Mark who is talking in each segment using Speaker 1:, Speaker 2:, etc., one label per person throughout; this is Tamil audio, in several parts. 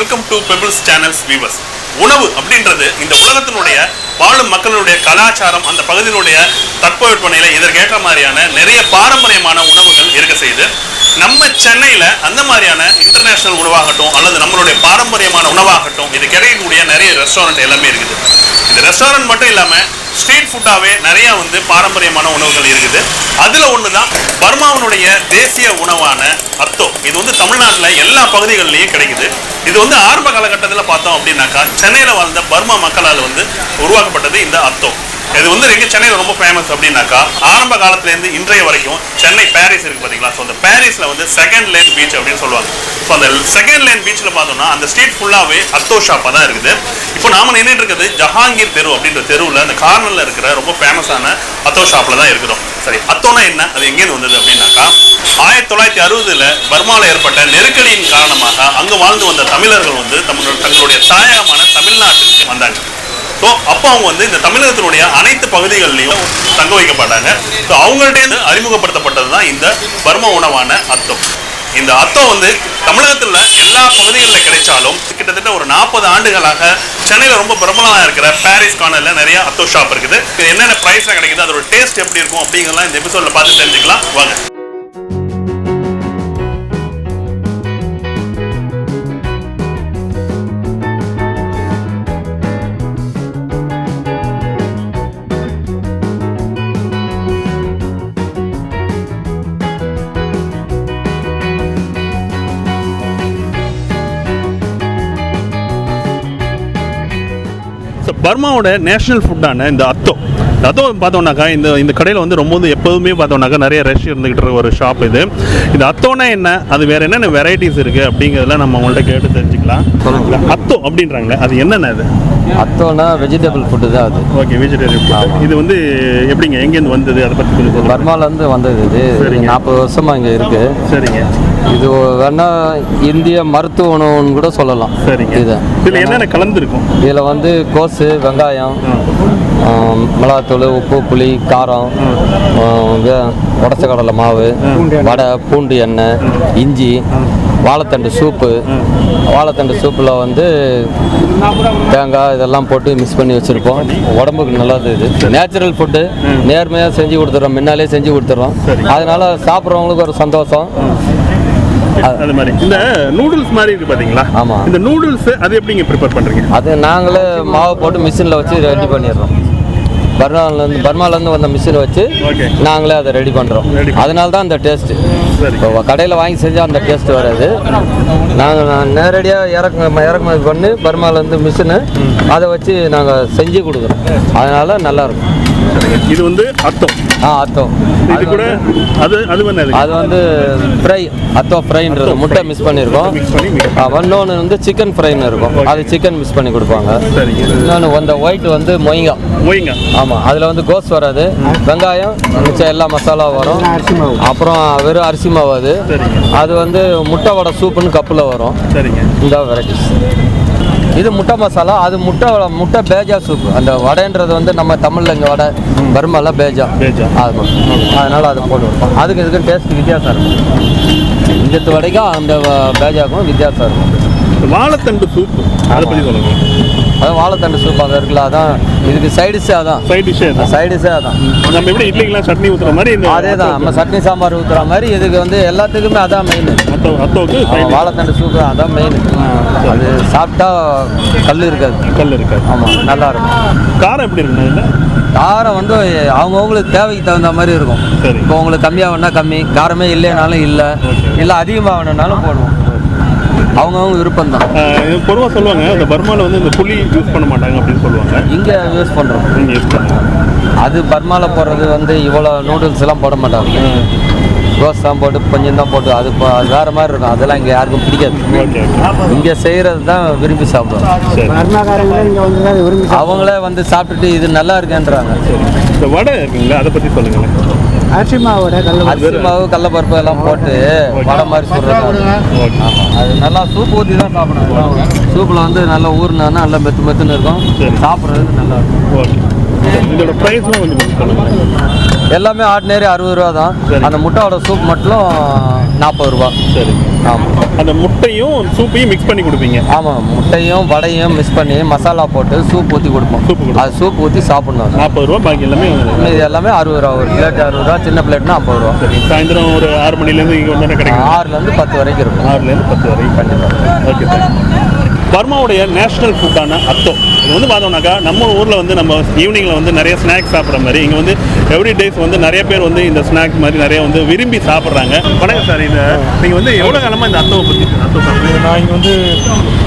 Speaker 1: Welcome to Pebbles channels viewers உணவு அப்படின்றது இந்த உலகத்தினுடைய வாழும் மக்களுடைய கலாச்சாரம் அந்த பகுதியினுடைய தட்பவெப்பநிலை இதற்கேற்ற மாதிரியான நிறைய பாரம்பரியமான உணவுகள் இருக்க செய்யுது. நம்ம சென்னையில அந்த மாதிரியான இன்டர்நேஷனல் உணவாகட்டும் அல்லது நம்மளுடைய பாரம்பரியமான உணவாகட்டும் இது கிடைக்கக்கூடிய நிறைய ரெஸ்டாரண்ட் எல்லாமே இருக்குது. இந்த ரெஸ்டாரண்ட் மட்டும் இல்லாமல் ஸ்ட்ரீட் ஃபுட்டாகவே நிறைய வந்து பாரம்பரியமான உணவுகள் இருக்குது. அதுல ஒண்ணுதான் பர்மாவினுடைய தேசிய உணவான அத்தோ. இது வந்து தமிழ்நாட்டில் எல்லா பகுதிகளிலையும் கிடைக்குது. இது வந்து ஆரம்ப காலகட்டத்தில் பார்த்தோம் அப்படின்னாக்கா சென்னையில் வாழ்ந்த பர்மா மக்களால் வந்து உருவாக்கப்பட்டது இந்த அத்தோ. இது வந்து எங்க சென்னையில் ரொம்ப ஃபேமஸ் அப்படின்னாக்கா ஆரம்ப காலத்துலேருந்து இன்றைய வரைக்கும் சென்னை பாரிஸ் இருக்கு பார்த்தீங்களா ஸோ அந்த பாரிஸில் வந்து செகண்ட் லைன் பீச் அப்படின்னு சொல்லுவாங்க. ஸோ அந்த செகண்ட் லைன் பீச்சில் பார்த்தோம்னா அந்த ஸ்ட்ரீட் ஃபுல்லாகவே அத்தோ ஷாப்பாக தான் இருக்குது. இப்போ நாம நின்றுட்டு இருக்கிறது ஜஹாங்கீர் தெரு அப்படின்ற தெருவில் அந்த கார்னரில் இருக்கிற ரொம்ப ஃபேமஸான அத்தோ ஷாப்பில் தான் இருக்கிறோம். சரி அத்தோனா என்ன? அது எங்கேருந்து வந்தது அப்படின்னாக்கா ஆயிரத்தி தொள்ளாயிரத்தி அறுபதுல பர்மாவில் ஏற்பட்ட நெருக்கடியின் காரணமாக அங்கு வாழ்ந்து வந்த தமிழர்கள் வந்து தங்களோட தங்களுடைய தாயகமான தமிழ்நாட்டுக்கு வந்தாங்க. ஸோ அப்போ அவங்க வந்து இந்த தமிழகத்தினுடைய அனைத்து பகுதிகளிலையும் தங்க வைக்கப்பட்டாங்க. ஸோ அவங்கள்ட்ட அறிமுகப்படுத்தப்பட்டது தான் இந்த பர்ம உணவான அத்தம். இந்த அத்தம் வந்து தமிழகத்தில் எல்லா பகுதிகளில் கிடைச்சாலும் கிட்டத்தட்ட ஒரு நாற்பது ஆண்டுகளாக சென்னையில் ரொம்ப பிரபலமாக இருக்கிற பாரிஸ் கார்னரில் நிறைய அத்தோ ஷாப் இருக்குது. இது என்னென்ன ப்ரைஸில் கிடைக்குது அதோட டேஸ்ட் எப்படி இருக்கும் அப்படிங்கிறலாம் இந்த எபிசோடில் பார்த்து தெரிஞ்சுக்கலாம். வாங்க. பர்மாவோட நேஷனல் ஃபுட்டான இந்த அத்தோ. அத்தோ பார்த்தோம்னாக்கா இந்த இந்த கடையில் வந்து ரொம்ப வந்து எப்போதுமே பார்த்தோம்னாக்கா நிறைய ரஷ் இருந்துகிட்டு இருக்க ஒரு ஷாப் இது. இந்த அத்தோனா என்ன? அது வேற என்னென்ன வெரைட்டிஸ் இருக்குது அப்படிங்கிறதெல்லாம் நம்ம அவங்கள்ட்ட கேட்டு தெரிஞ்சுக்கலாம். அத்தோ அப்படின்றாங்களே அது என்னென்ன அது?
Speaker 2: அத்தோனா வெஜிடபிள் ஃபுட்டு தான் அது.
Speaker 1: ஓகே வெஜிடேரியன் இது வந்து எப்படிங்க எங்கேருந்து வந்தது? அதை பற்றி கொஞ்சம்
Speaker 2: பர்மாலேருந்து வந்தது இது. நாற்பது வருஷமாக இங்கே இருக்குது
Speaker 1: சரிங்க.
Speaker 2: இது வேணா இந்திய மருத்துவ உணவுன்னு கூட சொல்லலாம்.
Speaker 1: சரிங்க.
Speaker 2: இது.
Speaker 1: இதில் என்னென்ன கலந்துருக்கும்?
Speaker 2: இதில் வந்து கோஸு வெங்காயம் மிளகாத்தூள் உப்பு புளி காரம் உடச்ச கடலை மாவு வடை பூண்டு எண்ணெய் இஞ்சி வாழைத்தண்டு சூப்பு. வாழைத்தண்டு சூப்பில் வந்து தேங்காய் இதெல்லாம் போட்டு மிக்ஸ் பண்ணி வச்சுருப்போம். உடம்புக்கு நல்லது இது. நேச்சுரல் ஃபுட்டு நேர்மையாக செஞ்சு கொடுத்துட்றோம் முன்னாலே செஞ்சு கொடுத்துட்றோம் அதனால சாப்பிட்றவங்களுக்கு ஒரு சந்தோஷம்.
Speaker 1: அது மாதிரி. இந்த நூடுல்ஸ் மாதிரி இருக்கு பாத்தீங்களா?
Speaker 2: ஆமாம்
Speaker 1: இந்த நூடுல்ஸ் அது எப்படிங்க ப்ரிப்பேர் பண்றீங்க?
Speaker 2: அது நாங்களே மாவு போட்டு மிஷினில் வச்சு ரெடி பண்ணிடுறோம். பர்மாலேருந்து பர்மாலேருந்து வந்த மிஷினை வச்சு நாங்களே அதை ரெடி பண்ணுறோம். அதனால தான் அந்த டேஸ்ட்டு இப்போ கடையில் வாங்கி செஞ்சால் அந்த டேஸ்ட் வராது. நாங்கள் நேரடியாக இறக்கு இறக்குமதி பண்ணி பர்மாலேருந்து மிஷினு அதை வச்சு நாங்கள் செஞ்சு கொடுக்குறோம். அதனால நல்லாயிருக்கும்
Speaker 1: இது வந்து அத்தம்.
Speaker 2: ஆ அத்தம்.
Speaker 1: இது கூட அது அது வந்து அது.
Speaker 2: வந்து ஃப்ரை அத்தோ ஃப்ரைன்றது முட்டை மிஸ் பண்ணியிருக்கோம் இன்னொன்று வந்து சிக்கன் ஃப்ரைன்னு இருக்கும். அது சிக்கன் மிக்ஸ் பண்ணி கொடுப்பாங்க. இன்னொன்று அந்த ஒயிட் வந்து மொய்ங்கா.
Speaker 1: ஓய்ங்க
Speaker 2: ஆமாம் அதில் வந்து கோஸ் வராது. வெங்காயம் மிச்சம் எல்லா மசாலா வரும். அப்புறம் வெறும் அரிசி மாவு அது. அது வந்து முட்டை வடை சூப்புன்னு கப்பில் வரும்.
Speaker 1: சரிங்க.
Speaker 2: இந்த வெரைட்டிஸ் இது முட்டை மசாலா அது முட்டை முட்டை பேஜா சூப் அந்த வடைன்றது வந்து நம்ம தமிழில் இங்கே வடை பர்மால பேஜா.
Speaker 1: பேஜா.
Speaker 2: அது அதனால் அது போட்டு வைப்போம். அதுக்கு இதுக்கு டேஸ்ட் வித்தியாசம் இருக்கும். இந்த வடைக்கும் அந்த பேஜாக்கும் வித்தியாசம் இருக்கும்.
Speaker 1: வாழைத்தண்டு சூப் அதை பத்தி சொல்லுங்க.
Speaker 2: அது வாழைத்தண்டு சூப் அது இருக்குல்ல அதான் இதுக்கு சைடிஷே அதான்.
Speaker 1: சைட் டிஷ்ஷே தான்
Speaker 2: சைடிஷே அதான்.
Speaker 1: நம்ம எப்படி இட்லிக்கெல்லாம் சட்னி ஊத்துற மாதிரி இந்த
Speaker 2: அதே தான் நம்ம சட்னி சாம்பார் ஊற்றுற மாதிரி இதுக்கு வந்து எல்லாத்துக்குமே அதான் மெயின் வாழைத்தண்டு சூப்பு அதான் மெயின் அது சாப்பிட்டா கல் இருக்காது.
Speaker 1: கல் இருக்காது.
Speaker 2: ஆமாம் நல்லா இருக்கும்.
Speaker 1: காரம் எப்படி இதில்?
Speaker 2: காரம் வந்து அவங்கவுங்களுக்கு தேவைக்கு தகுந்த மாதிரி இருக்கும்.
Speaker 1: சரி.
Speaker 2: இப்போ உங்களுக்கு கம்மியாக வேணா கம்மி காரமே இல்லைனாலும் இல்லை. இல்லை அதிகமாக வேணும்னாலும் போடுவோம். அவங்கவுங்க விருப்பம் தான்
Speaker 1: பொதுவாக சொல்லுவாங்க இந்த பர்மாவில் வந்து இந்த புளி யூஸ் பண்ண மாட்டாங்க அப்படின்னு சொல்லுவாங்க.
Speaker 2: இங்கே யூஸ் பண்ணுறோம்
Speaker 1: நீங்கள் யூஸ் பண்ணுங்க
Speaker 2: அது பர்மாவில் போடுறது வந்து இவ்வளோ நூடுல்ஸ் எல்லாம் போட மாட்டாங்க. ரோஸ் தான் போட்டு கொஞ்சம் தான் போட்டு அது வேறு மாதிரி இருக்கும். அதெல்லாம் இங்கே யாருக்கும் பிடிக்காது. இங்கே செய்கிறது தான் விரும்பி சாப்பிடுவோம்
Speaker 3: இங்கே
Speaker 2: அவங்களே வந்து சாப்பிட்டுட்டு இது நல்லா இருக்கேன்றாங்க.
Speaker 1: இந்த வடை இருக்குங்களா அதை பற்றி சொல்லுங்களேன்.
Speaker 3: அரிசி மாவோட கல்
Speaker 2: அரிசி மாவு கடலப்பருப்பு எல்லாம் போட்டு வடை மாதிரி ஆமாம் அது நல்லா சூப் ஊற்றி தான் சாப்பிடணும். சூப்பில் வந்து நல்லா ஊறினா நல்லா மெத்து மெத்துன்னு இருக்கும்.
Speaker 1: சரி.
Speaker 2: சாப்பிட்றதுக்கு நல்லா இருக்கும். எல்லாமே ஆர்டினரி அறுபது ரூபா தான். அந்த முட்டையோட சூப் மட்டும் நாற்பது ரூபா.
Speaker 1: சரி.
Speaker 2: ஆமாம்
Speaker 1: அந்த முட்டையும் சூப்பையும் மிக்ஸ் பண்ணி கொடுப்பீங்க.
Speaker 2: ஆமாம் முட்டையும் வடையும் மிக்ஸ் பண்ணி மசாலா போட்டு சூப் ஊற்றி கொடுப்போம்.
Speaker 1: கொடுப்போம்.
Speaker 2: அது சூப் ஊற்றி சாப்பிடணும்.
Speaker 1: நாற்பது ரூபா பாக்கி எல்லாமே
Speaker 2: இது எல்லாமே அறுபது ரூபா ஒரு பிளேட் அறுபது ரூபா சின்ன பிளேட்னா ஐம்பது ரூபா.
Speaker 1: சரி சாயந்தரம் ஒரு ஆறு மணிலேருந்து இங்கே வந்து கிடைக்கும்.
Speaker 2: ஆறுலேருந்து பத்து வரைக்கும் இருக்கும்.
Speaker 1: ஆறுலேருந்து பத்து வரைக்கும்.
Speaker 2: கண்டிப்பாக
Speaker 1: ஓகே சார் பர்மாவுடைய நேஷனல் ஃபுட்டான அத்தோ. இது வந்து பார்த்தோம்னாக்கா நம்ம ஊரில் வந்து நம்ம ஈவினிங்கில் வந்து நிறைய ஸ்நாக்ஸ் சாப்பிட்ற மாதிரி இங்கே வந்து எவ்ரி டேஸ் வந்து நிறைய பேர் வந்து இந்த ஸ்நாக்ஸ் மாதிரி நிறைய வந்து விரும்பி சாப்பிட்றாங்க. வணக்கம் சார் இந்த நீங்கள் வந்து எவ்வளோ காலமாக இந்த அத்தோவை பற்றி அத்தோ சாப்பிட்றீங்க
Speaker 4: நான் இங்கே வந்து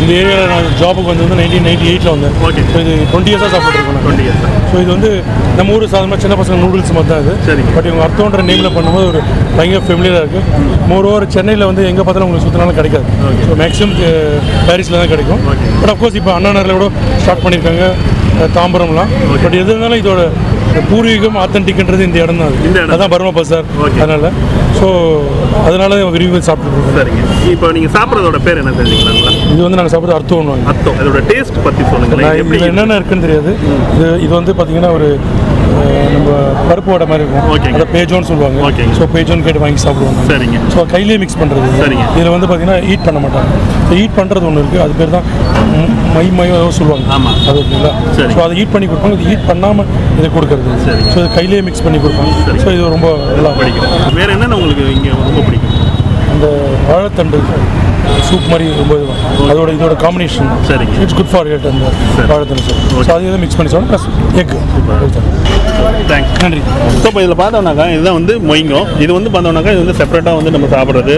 Speaker 4: இந்த ஏரியாவில் நான் ஜாபுக்கு வந்து வந்து நைன்டீன் நைன்டி எயிட்டில் வந்தேன்.
Speaker 1: Okay.
Speaker 4: ஸோ இது டுவெண்ட்டி இயர்ஸாக சாப்பிட்ருக்கோம்
Speaker 1: டுவெண்ட்டி இயர்ஸ்
Speaker 4: ஸோ இது வந்து நம்ம ஊர் சாதாரணமாக சின்ன பசங்க நூடுல்ஸ் மாதிரி தான் இது.
Speaker 1: சரிங்க.
Speaker 4: பட் இவங்க அர்த்தம்ன்ற நேமில் பண்ணும்போது ஒரு பயங்கர ஃபெமிலியராக இருக்குது மோர் ஓவர் சென்னையில் வந்து எங்கே பார்த்தாலும் உங்களுக்கு சுற்றினாலும் கிடைக்காது. ஸோ மேக்ஸிமம் பாரிஸில் தான் கிடைக்கும். பட் அஃப்கோர்ஸ் இப்போ அண்ணா நகரில் கூட ஸ்டார்ட் பண்ணியிருக்காங்க தாம்பரம்லாம். பட் எது இருந்தாலும் இதோட பூர்வீகம் ஆத்தன்டிக்ன்றது இந்த இடம் தான்.
Speaker 1: இந்த இடம்.
Speaker 4: அதான் பர்மா பசார். அதனால் ஸோ அதனால விரும்பி சாப்பிட்டுருக்கோம்
Speaker 1: சரிங்க. இப்போ நீங்கள் சாப்பிட்றதோட பேர் என்ன தெரிஞ்சுக்கலாங்களா?
Speaker 4: இது வந்து நாங்கள் சாப்பிட்றது அர்த்தம் ஒன்று
Speaker 1: அத்தோ அதோட டேஸ்ட் பற்றி
Speaker 4: இதில் என்னென்ன இருக்குன்னு தெரியாது. இது இது வந்து பார்த்தீங்கன்னா ஒரு நம்ம பருப்பு வடை மாதிரி இருக்கும். அதை பேஜோன்னு சொல்லுவாங்க. ஸோ பேஜோன்னு கேட்டு வாங்கி சாப்பிடுவாங்க
Speaker 1: சரிங்க.
Speaker 4: ஸோ கையிலேயே மிக்ஸ் பண்ணுறது
Speaker 1: சரிங்க.
Speaker 4: இதில் வந்து பார்த்தீங்கன்னா ஈட் பண்ண மாட்டாங்க. ஈட் பண்ணுறது ஒன்று இருக்குது அது பேர் தான் ம், மையோ ஏதோ சொல்லுவாங்க.
Speaker 1: ஆமா.
Speaker 4: அது ஓகேங்களா
Speaker 1: சரி.
Speaker 4: ஸோ அதை ஈட் பண்ணி கொடுப்பாங்க. இது ஈட் பண்ணாமல் இதை கொடுக்கறது. ஸோ இது கையிலேயே மிக்ஸ் பண்ணி கொடுப்பாங்க ஸோ இது ரொம்ப நல்லா
Speaker 1: பிடிக்கும். வேறு என்னென்ன உங்களுக்கு இங்கே ரொம்ப பிடிக்கும்?
Speaker 4: அந்த வாழைத்தண்டு. சூப் மாதிரி ரொம்ப அதோட இதோட காம்பினேஷன்
Speaker 1: சரிங்க.
Speaker 4: இட்ஸ் குட் ஃபார் ஹெல்த் அந்த வாழைத்தண்டு சூப் ஸோ அது இதை மிக்ஸ் பண்ணி சாப்பிடும் ப்ளஸ் எக்
Speaker 1: தேங்க்ஸ்
Speaker 4: நன்றி.
Speaker 1: ஸோ இப்போ இதில் பார்த்தோம்னாக்கா இதுதான் வந்து மொய்ங்கோ இது வந்து பார்த்தோம்னாக்கா இது வந்து செப்பரேட்டாக வந்து நம்ம சாப்பிட்றது.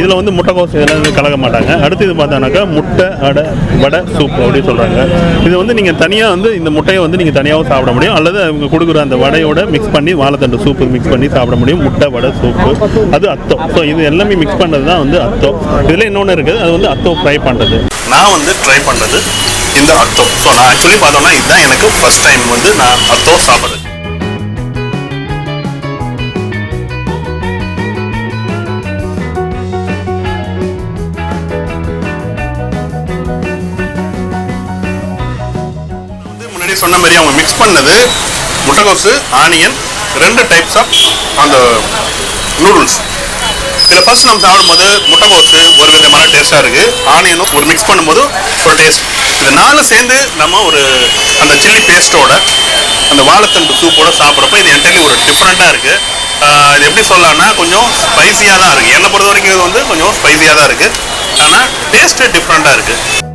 Speaker 1: இதில் வந்து முட்டைக்கோஸ் இதெல்லாம் வந்து கலக்க மாட்டாங்க. அடுத்து இது பார்த்தோம்னாக்கா முட்டை அடை வடை சூப் அப்படின்னு சொல்கிறாங்க இது வந்து நீங்கள் தனியாக வந்து இந்த முட்டையை வந்து நீங்கள் தனியாகவும் சாப்பிட முடியும். அல்லது அவங்க கொடுக்குற அந்த வடையோட மிக்ஸ் பண்ணி வாழைத்தண்டு சூப்பு மிக்ஸ் பண்ணி சாப்பிட முடியும். முட்டை வடை சூப்பு அது அத்தோ ஸோ இது எல்லாமே மிக்ஸ் பண்ணுறது தான் வந்து அத்தோ இதில் இன்னொன்று இருக்குது அது வந்து அத்தோ ஃப்ரை பண்ணுறது. நான் வந்து ட்ரை பண்ணது இந்த அத்தோ ஸோ நான் ஆக்சுவலி பார்த்தோம்னா இதுதான் எனக்கு ஃபர்ஸ்ட் டைம் வந்து நான் அத்தோ சாப்பிட்றது. சொன்ன மாதிரி அவங்க மிக்ஸ் பண்ணது முட்டைகோசு ஆனியன் ரெண்டு டைப்ஸ் ஆஃப் அந்த இதில் ஃபர்ஸ்ட் நம்ம சாப்பிடும்போது முட்டைகோசு ஒரு விதமான டேஸ்ட்டாக இருக்குது ஆனியனும் ஒரு மிக்ஸ் பண்ணும்போது ஒரு டேஸ்ட் இது நாலு சேர்ந்து நம்ம ஒரு அந்த சில்லி பேஸ்ட்டோட அந்த வாழைத்தண்டு சூப்போட சாப்பிட்றப்ப இது என்டையர்லி ஒரு டிஃப்ரெண்ட்டாக இருக்குது இது எப்படி சொல்லலாம்னா கொஞ்சம் ஸ்பைசியாக தான் இருக்குது என்னை பொறுத்த வரைக்கும் இது வந்து கொஞ்சம் ஸ்பைசியாக தான் இருக்குது ஆனால் டேஸ்ட்டு டிஃப்ரெண்ட்டாக இருக்குது